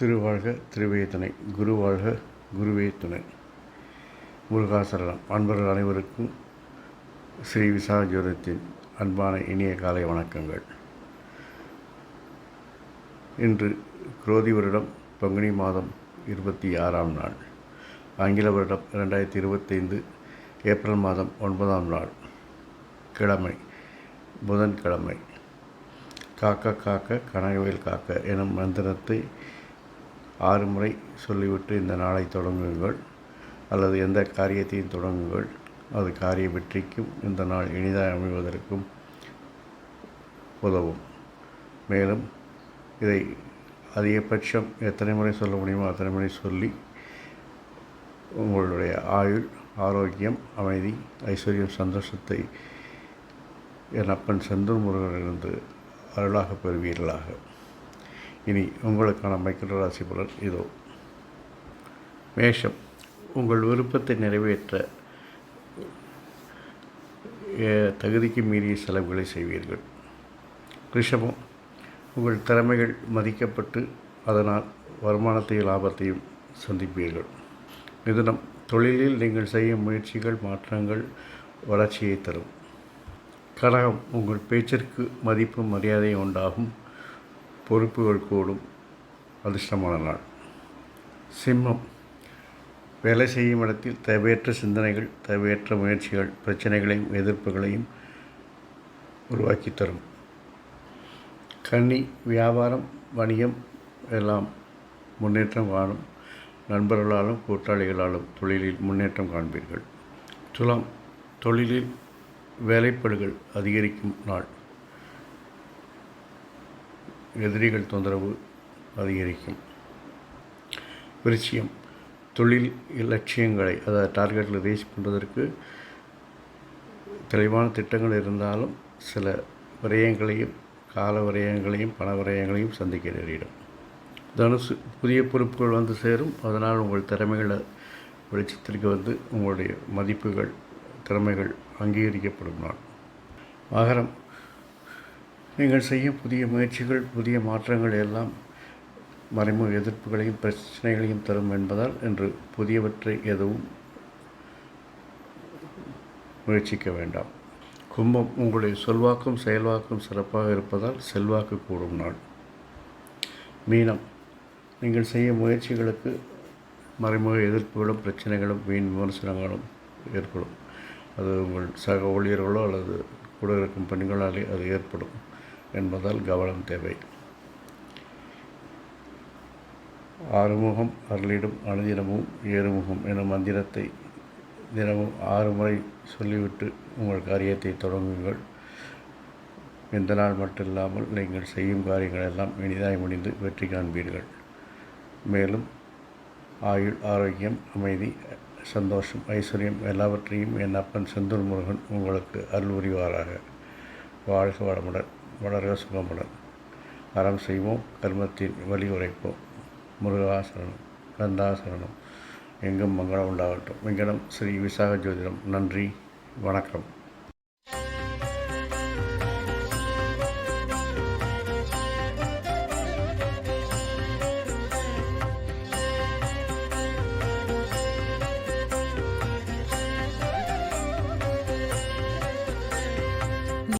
திருவாழ்க திருவே துணை. குரு வாழ்க குருவே துணை. முருகாசரணம் அன்பர்கள் அனைவருக்கும் ஸ்ரீ விசா அன்பான இனிய காலை வணக்கங்கள். இன்று குரோதி வருடம் பங்குனி மாதம் இருபத்தி ஆறாம் நாள். ஆங்கில வருடம் ரெண்டாயிரத்தி இருபத்தைந்து ஏப்ரல் மாதம் ஒன்பதாம் நாள். கிழமை புதன்கிழமை. காக்க காக்க கனகவேல் காக்க எனும் மந்திரத்தை ஆறு முறை சொல்லிவிட்டு இந்த நாளை தொடங்குங்கள் அல்லது எந்த காரியத்தையும் தொடங்குங்கள். அது காரிய வெற்றிக்கும் இந்த நாள் இனிதாக அமைவதற்கும் உதவும். மேலும் இதை அதிகபட்சம் எத்தனை முறை சொல்ல முடியுமோ அத்தனை முறை சொல்லி உங்களுடைய ஆயுள் ஆரோக்கியம் அமைதி ஐஸ்வர்யம் சந்தோஷத்தை என் அப்பன் செந்தூர் முருகனிலிருந்து அருளாக பெறுவீர்களாக. இனி உங்களுக்கான மைக்கேல் ராசி பலன் இதோ. மேஷம் உங்கள் விருப்பத்தை நிறைவேற்ற தகுதிக்கு மீறிய செலவுகளை செய்வீர்கள். ரிஷபம் உங்கள் திறமைகள் மதிக்கப்பட்டு அதனால் வருமானத்தையும் லாபத்தையும் சந்திப்பீர்கள். மிதுனம் தொழிலில் நீங்கள் செய்யும் முயற்சிகள் மாற்றங்கள் வளர்ச்சியை தரும். கடகம் உங்கள் பேச்சிற்கு மதிப்பு மரியாதை உண்டாகும். பொறுப்புகள் கூடும். அதிர்ஷ்டமான நாள். சிம்மம். வேலை செய்யும் இடத்தில் தேவையற்ற சிந்தனைகள் தேவையற்ற முயற்சிகள் பிரச்சனைகளையும் எதிர்ப்புகளையும் உருவாக்கி தரும் கன்னி வியாபாரம் வணிகம் எல்லாம் முன்னேற்றம் காணும். நண்பர்களாலும் கூட்டாளிகளாலும் தொழிலில் முன்னேற்றம் காண்பீர்கள். துலாம். தொழிலில் வேலைப்படுகள் அதிகரிக்கும் நாள். எதிரிகள் தொந்தரவு அதிகரிக்கும். விருச்சியம் தொழில் லட்சியங்களை அதாவது டார்கெட்டில் ரீச் பண்ணுறதற்கு தெளிவான திட்டங்கள் இருந்தாலும் சில விரயங்களையும் கால விரயங்களையும் பண விரயங்களையும் சந்திக்க நேரிடும் தனுசு புதிய பொறுப்புகள் வந்து சேரும். அதனால் உங்கள் திறமைகளை வெளிச்சத்திற்கு வந்து உங்களுடைய மதிப்புகள் திறமைகள் அங்கீகரிக்கப்படும் நாள். மகரம் நீங்கள் செய்யும் புதிய முயற்சிகள் புதிய மாற்றங்கள் எல்லாம் மறைமுக எதிர்ப்புகளையும் பிரச்சனைகளையும் தரும் என்பதால் இன்று புதியவற்றை எதுவும் முயற்சிக்க வேண்டாம். கும்பம் உங்களுடைய சொல்வாக்கும் செயல்வாக்கும் சிறப்பாக இருப்பதால் செல்வாக்கு கூடும் நாள். மீனம் நீங்கள் செய்யும் முயற்சிகளுக்கு மறைமுக எதிர்ப்புகளும் பிரச்சனைகளும் வீண் விமர்சனங்களும் ஏற்படும். அது உங்கள் சக ஊழியர்களோ அல்லது கூட இருக்கும் பெண்களாலே அது ஏற்படும். என்பதால் கவனம் தேவை. ஆறுமுகம் அருளிடும் அனுதினமும் ஏறுமுகம் எனும் மந்திரத்தை தினமும் ஆறு முறை சொல்லிவிட்டு உங்கள் காரியத்தை தொடங்குங்கள். இந்த நாள் மட்டும் இல்லாமல் நீங்கள் செய்யும் காரியங்கள் எல்லாம் இனிதாய் முடிந்து வெற்றி காண்பீர்கள். மேலும் ஆயுள் ஆரோக்கியம் அமைதி சந்தோஷம் ஐஸ்வர்யம் எல்லாவற்றையும் என் அப்பன் செந்தூர் முருகன் உங்களுக்கு அருள் புரிவாராக. வாழ்க வளமுடன். வளர்க சுகமுடன் அறம் செய்வோம் கர்மத்தின் வழி உரைப்போம். முருகாசரணம் கந்தாசரணம் எங்கும் மங்களம் உண்டாகட்டும். வெங்கடம் ஸ்ரீ விசாக ஜோதிடம் நன்றி வணக்கம்.